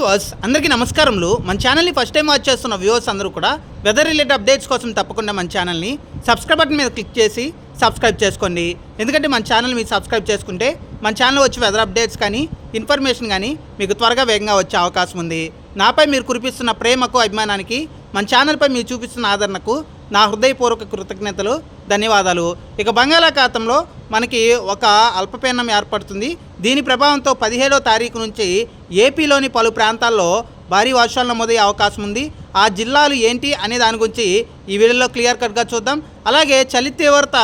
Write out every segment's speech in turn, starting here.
Viewers అందరికీ నమస్కారములు. మన ఛానల్ని ఫస్ట్ టైం వాచ్ చేస్తున్న వ్యూవర్స్ అందరూ కూడా వెదర్ రిలేటెడ్ అప్డేట్స్ కోసం తప్పకుండా మన ఛానల్ని సబ్స్క్రైబ్ బటన్ మీద క్లిక్ చేసి సబ్స్క్రైబ్ చేసుకోండి. ఎందుకంటే మన ఛానల్ మీరు సబ్స్క్రైబ్ చేసుకుంటే మన ఛానల్ వచ్చి వెదర్ అప్డేట్స్ కానీ ఇన్ఫర్మేషన్ కానీ మీకు త్వరగా వేగంగా వచ్చే అవకాశం ఉంది. నాపై మీరు కురిపిస్తున్న ప్రేమకు అభిమానానికి మన ఛానల్పై మీరు చూపిస్తున్న ఆదరణకు నా హృదయపూర్వక కృతజ్ఞతలు ధన్యవాదాలు. ఇక బంగాళాఖాతంలో మనకి ఒక అల్పపీడనం ఏర్పడుతుంది. దీని ప్రభావంతో పదిహేడో తారీఖు నుంచి ఏపీలోని పలు ప్రాంతాల్లో భారీ వర్షాలు నమోదయ్యే అవకాశం ఉంది. ఆ జిల్లాలు ఏంటి అనే దాని గురించి ఈ వీడియోలో క్లియర్ కట్గా చూద్దాం. అలాగే చలి తీవ్రత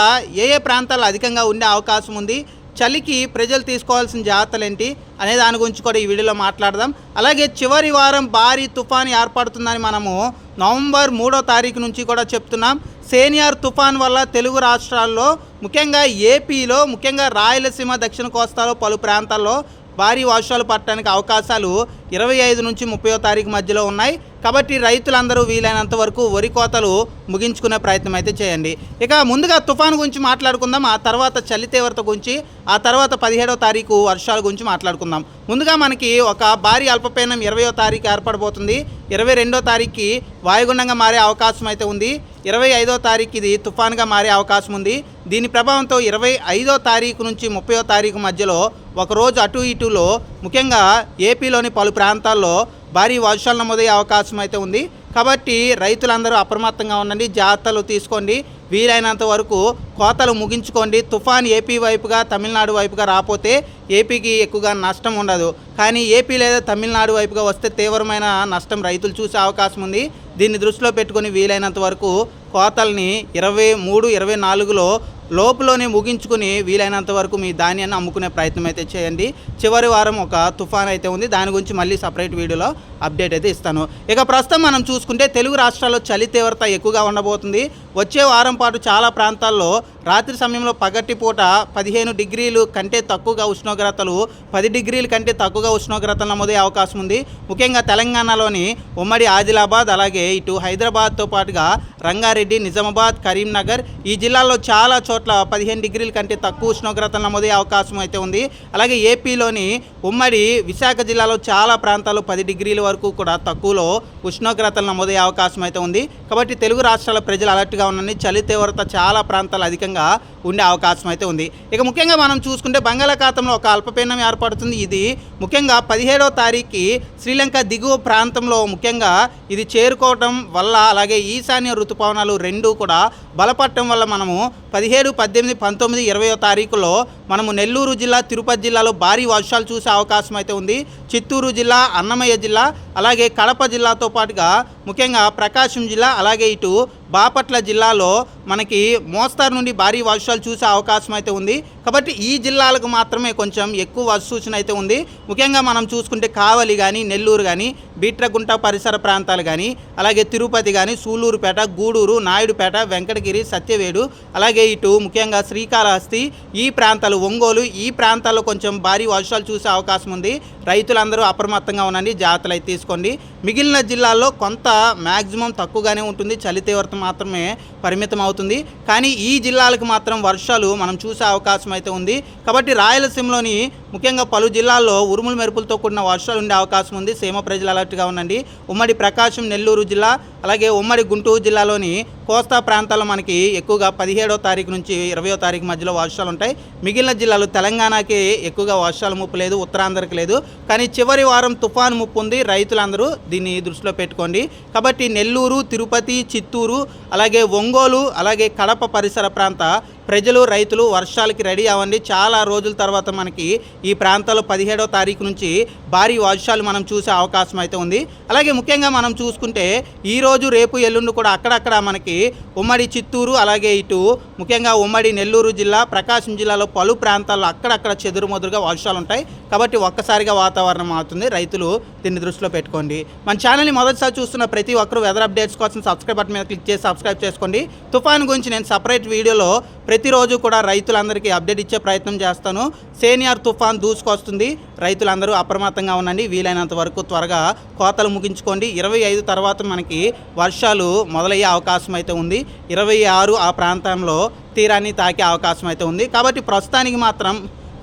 ఏ ఏ ప్రాంతాల్లో అధికంగా ఉండే అవకాశం ఉంది? చలికి ప్రజలు తీసుకోవాల్సిన జాగ్రత్తలు ఏంటి అనే దాని గురించి కూడా ఈ వీడియోలో మాట్లాడదాం. అలాగే చివరి వారం భారీ తుఫాన్ ఏర్పడుతుందని మనము నవంబర్ మూడో తారీఖు నుంచి కూడా చెప్తున్నాం. సేనియర్ తుఫాన్ వల్ల తెలుగు రాష్ట్రాల్లో ముఖ్యంగా ఏపీలో ముఖ్యంగా రాయలసీమ దక్షిణ కోస్తాలో పలు ప్రాంతాల్లో భారీ వర్షాలు పడటానికి అవకాశాలు ఇరవై ఐదు నుంచి ముప్పయో తారీఖు మధ్యలో ఉన్నాయి. కాబట్టి రైతులందరూ వీలైనంత వరకు వరి కోతలు ముగించుకునే ప్రయత్నం అయితే చేయండి. ఇక ముందుగా తుఫాను గురించి మాట్లాడుకుందాం. ఆ తర్వాత చలి తీవ్రత గురించి ఆ తర్వాత పదిహేడో తారీఖు వర్షాల గురించి మాట్లాడుకుందాం. ముందుగా మనకి ఒక భారీ అల్పపీడనం ఇరవయో తారీఖు ఏర్పడబోతుంది. ఇరవై రెండో తారీఖుకి వాయుగుండంగా మారే అవకాశం అయితే ఉంది. ఇరవై ఐదో తారీఖు ఇది తుఫాన్గా మారే అవకాశం ఉంది. దీని ప్రభావంతో ఇరవై ఐదో తారీఖు నుంచి ముప్పయో తారీఖు మధ్యలో ఒకరోజు అటు ఇటులో ముఖ్యంగా ఏపీలోని పలు ప్రాంతాల్లో భారీ వర్షాలు నమోదయ్యే అవకాశం అయితే ఉంది. కాబట్టి రైతులందరూ అప్రమత్తంగా ఉండండి జాగ్రత్తలు తీసుకోండి. వీలైనంత వరకు కోతలు ముగించుకోండి. తుఫాన్ ఏపీ వైపుగా తమిళనాడు వైపుగా రాపోతే ఏపీకి ఎక్కువగా నష్టం ఉండదు. కానీ ఏపీ లేదా తమిళనాడు వైపుగా వస్తే తీవ్రమైన నష్టం రైతులు చూసే అవకాశం ఉంది. దీన్ని దృష్టిలో పెట్టుకొని వీలైనంత వరకు కోతల్ని ఇరవై మూడు ఇరవై నాలుగులో లోపులోనే ముగించుకుని వీలైనంత వరకు మీ ధాన్యాన్ని అమ్ముకునే ప్రయత్నం అయితే చేయండి. చివరి వారం ఒక తుఫాన్ అయితే ఉంది. దాని గురించి మళ్ళీ సపరేట్ వీడియోలో అప్డేట్ అయితే ఇస్తాను. ఇక ప్రస్తుతం మనం చూసుకుంటే తెలుగు రాష్ట్రాల్లో చలి తీవ్రత ఎక్కువగా ఉండబోతుంది. వచ్చే వారం పాటు చాలా ప్రాంతాల్లో రాత్రి సమయంలో పగటిపూట పదిహేను డిగ్రీలు కంటే తక్కువగా ఉష్ణోగ్రతలు పది డిగ్రీల కంటే తక్కువగా ఉష్ణోగ్రతలు నమోదయ్యే అవకాశం ఉంది. ముఖ్యంగా తెలంగాణలోని ఉమ్మడి ఆదిలాబాద్ అలాగే ఇటు హైదరాబాద్తో పాటుగా రంగారెడ్డి నిజామాబాద్ కరీంనగర్ ఈ జిల్లాల్లో చాలా చోట్ల పదిహేను డిగ్రీల కంటే తక్కువ ఉష్ణోగ్రతలు నమోదయ్యే అవకాశం అయితే ఉంది. అలాగే ఏపీలోని ఉమ్మడి విశాఖ జిల్లాలో చాలా ప్రాంతాలు పది డిగ్రీల వరకు కూడా తక్కువలో ఉష్ణోగ్రతలు నమోదయ్యే అవకాశం అయితే ఉంది. కాబట్టి తెలుగు రాష్ట్రాల ప్రజలు అలర్ట్గా ఉండండి చలి తీవ్రత చాలా ప్రాంతాలు అధికంగా ఉండే అవకాశం అయితే ఉంది. ఇక ముఖ్యంగా మనం చూసుకుంటే బంగాళాఖాతంలో ఒక అల్పపీడనం ఏర్పడుతుంది. ఇది ముఖ్యంగా పదిహేడవ తారీఖుకి శ్రీలంక దిగువ ప్రాంతంలో ముఖ్యంగా ఇది చేరుకోవటం వల్ల అలాగే ఈశాన్య ఋతుపవనాలు రెండూ కూడా బలపడటం వల్ల మనము పదిహేడు పద్దెనిమిది పంతొమ్మిది ఇరవయో తారీఖులో మనము నెల్లూరు జిల్లా తిరుపతి జిల్లాలో భారీ వర్షాలు చూసే అవకాశం అయితే ఉంది. చిత్తూరు జిల్లా అన్నమయ్య జిల్లా అలాగే కడప జిల్లాతో పాటుగా ముఖ్యంగా ప్రకాశం జిల్లా అలాగే ఇటు బాపట్ల జిల్లాలో మనకి మోస్తారు నుండి భారీ వర్షాలు చూసే అవకాశం అయితే ఉంది. కాబట్టి ఈ జిల్లాలకు మాత్రమే కొంచెం ఎక్కువ వర్ష సూచన అయితే ఉంది. ముఖ్యంగా మనం చూసుకుంటే కావలి కానీ నెల్లూరు కానీ బీట్రగుంట పరిసర ప్రాంతాలు కానీ అలాగే తిరుపతి కానీ సూలూరుపేట గూడూరు నాయుడుపేట వెంకటగిరి సత్యవేడు అలాగే ఇటు ముఖ్యంగా శ్రీకాళహస్తి ఈ ప్రాంతాలు ఒంగోలు ఈ ప్రాంతాల్లో కొంచెం భారీ వర్షాలు చూసే అవకాశం ఉంది. రైతులందరూ అప్రమత్తంగా ఉండండి జాగ్రత్తలు అయితే తీసుకోండి. మిగిలిన జిల్లాల్లో కొంత మ్యాక్సిమం తక్కువగానే ఉంటుంది. చలి తీవ్రత మాత్రమే పరిమితం అవుతుంది. కానీ ఈ జిల్లాలకు మాత్రం వర్షాలు మనం చూసే అవకాశం అయితే ఉంది. కాబట్టి రాయలసీమలోని ముఖ్యంగా పలు జిల్లాల్లో ఉరుములు మెరుపులతో కూడిన వర్షాలు ఉండే అవకాశం ఉంది. సీమ ప్రజలు అలర్ట్గా ఉండండి. ఉమ్మడి ప్రకాశం నెల్లూరు జిల్లా అలాగే ఉమ్మడి గుంటూరు జిల్లాలోని కోస్తా ప్రాంతాల్లో మనకి ఎక్కువగా పదిహేడో తారీఖు నుంచి ఇరవయో తారీఖు మధ్యలో వర్షాలు ఉంటాయి. మిగిలిన జిల్లాలు తెలంగాణకి ఎక్కువగా వర్షాలు ముప్పు లేదు ఉత్తరాంధ్రకి లేదు. కానీ చివరి వారం తుఫాను ముప్పు ఉంది. రైతులందరూ దీన్ని దృష్టిలో పెట్టుకోండి. కాబట్టి నెల్లూరు తిరుపతి చిత్తూరు అలాగే ఒంగోలు అలాగే కడప పరిసర ప్రాంత ప్రజలు రైతులు వర్షాలకి రెడీ అవ్వండి. చాలా రోజుల తర్వాత మనకి ఈ ప్రాంతాల్లో పదిహేడో తారీఖు నుంచి భారీ వర్షాలు మనం చూసే అవకాశం అయితే ఉంది. అలాగే ముఖ్యంగా మనం చూసుకుంటే ఈరోజు రేపు ఎల్లుండి కూడా అక్కడక్కడ మనకి ఉమ్మడి చిత్తూరు అలాగే ఇటు ముఖ్యంగా ఉమ్మడి నెల్లూరు జిల్లా ప్రకాశం జిల్లాలో పలు ప్రాంతాల్లో అక్కడక్కడ చెదురుమదురుగా వర్షాలు ఉంటాయి. కాబట్టి ఒక్కసారిగా వాతావరణం అవుతుంది రైతులు దీన్ని దృష్టిలో పెట్టుకోండి. మన ఛానల్ని మొదటిసారి చూస్తున్న ప్రతి ఒక్కరు వెదర్ అప్డేట్స్ కోసం సబ్స్క్రైబ్ బటన్ మీద క్లిక్ చేసి సబ్స్క్రైబ్ చేసుకోండి. తుఫాన్ గురించి నేను సపరేట్ వీడియోలో ప్రతిరోజు కూడా రైతులందరికీ అప్డేట్ ఇచ్చే ప్రయత్నం చేస్తాను. సేనియర్ తుఫాన్ దూసుకొస్తుంది. రైతులందరూ అప్రమత్తంగా ఉండండి. వీలైనంత వరకు త్వరగా కోతలు ముగించుకోండి. ఇరవై ఐదు తర్వాత మనకి వర్షాలు మొదలయ్యే అవకాశం అయితే ఉంది. ఇరవై ఆరు ఆ ప్రాంతంలో తీరాన్ని తాకే అవకాశం అయితే ఉంది. కాబట్టి ప్రస్తుతానికి మాత్రం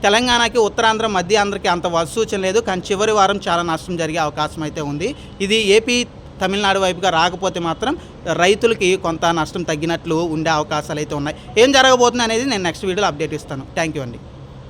తెలంగాణకి ఉత్తరాంధ్ర మధ్య ఆంధ్రకి అంత సూచన లేదు. కానీ చివరి వారం చాలా నష్టం జరిగే అవకాశం అయితే ఉంది. ఇది ఏపీ తమిళనాడు వైపుగా రాకపోతే మాత్రం రైతులకి కొంత నష్టం తగ్గినట్లు ఉండే అవకాశాలు అయితే ఉన్నాయి. ఏం జరగబోతుంది అనేది నేను నెక్స్ట్ వీడియోలో అప్డేట్ ఇస్తాను. థ్యాంక్ యూ అండి.